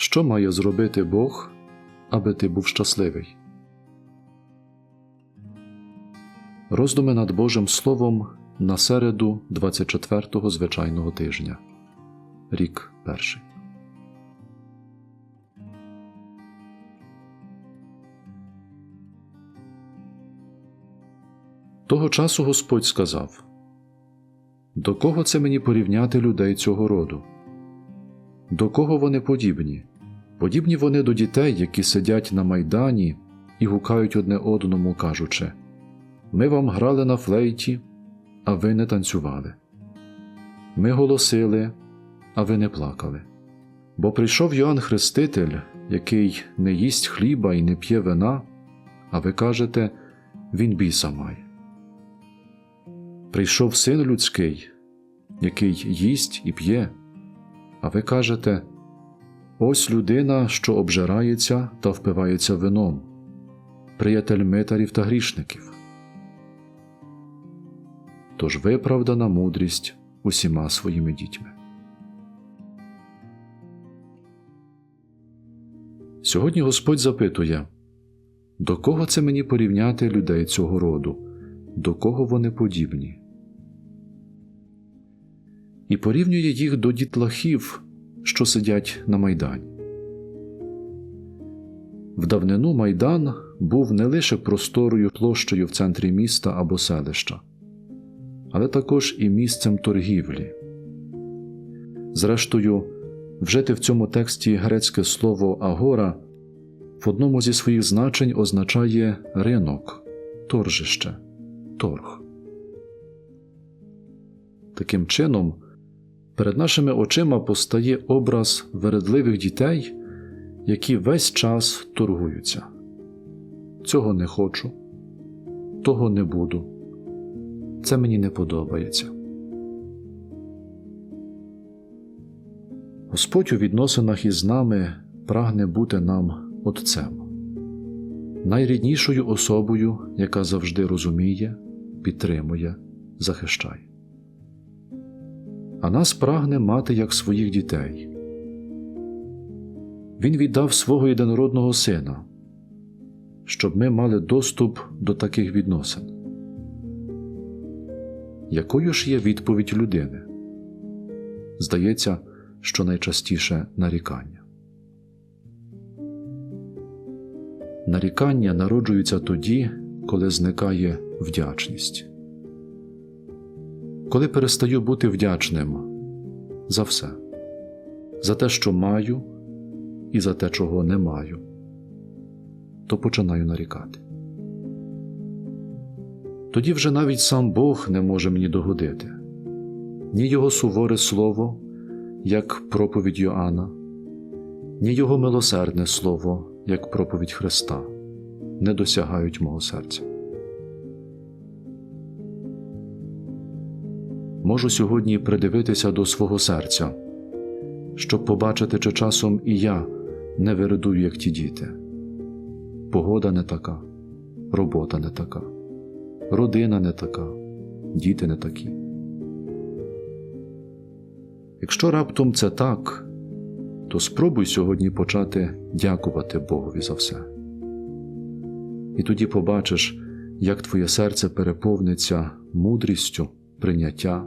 Що має зробити Бог, аби ти був щасливий? Роздуми над Божим Словом на середу 24-го звичайного тижня. Рік перший. Того часу Господь сказав: До кого це мені порівняти людей цього роду? До кого вони подібні? Подібні вони до дітей, які сидять на майдані і гукають одне одному, кажучи: Ми вам грали на флейті, а ви не танцювали. Ми голосили, а ви не плакали. Бо прийшов Йоанн Хреститель, який не їсть хліба і не п'є вина, а ви кажете, він біса має. Прийшов син людський, який їсть і п'є, а ви кажете, ось людина, що обжирається та впивається вином, приятель митарів та грішників. Тож виправдана мудрість усіма своїми дітьми. Сьогодні Господь запитує, до кого це мені порівняти людей цього роду, до кого вони подібні? І порівнює їх до дітлахів, що сидять на майдані. В давнину майдан був не лише просторою площею в центрі міста або селища, але також і місцем торгівлі. Зрештою, вжити в цьому тексті грецьке слово агора в одному зі своїх значень означає ринок, торжище, торг. Таким чином, перед нашими очима постає образ вередливих дітей, які весь час торгуються. Цього не хочу, того не буду. Це мені не подобається. Господь у відносинах із нами прагне бути нам Отцем, найріднішою особою, яка завжди розуміє, підтримує, захищає. А нас прагне мати як своїх дітей. Він віддав свого єдинородного сина, щоб ми мали доступ до таких відносин. Якою ж є відповідь людини? Здається, що найчастіше нарікання. Нарікання народжуються тоді, коли зникає вдячність. Коли перестаю бути вдячним за все, за те, що маю, і за те, чого не маю, то починаю нарікати. Тоді вже навіть сам Бог не може мені догодити, ні його суворе слово, як проповідь Йоанна, ні його милосердне слово, як проповідь Христа, не досягають мого серця. Можу сьогодні придивитися до свого серця, щоб побачити, чи часом і я не виридую, як ті діти. Погода не така, робота не така, родина не така, діти не такі. Якщо раптом це так, то спробуй сьогодні почати дякувати Богові за все. І тоді побачиш, як твоє серце переповниться мудрістю, прийняття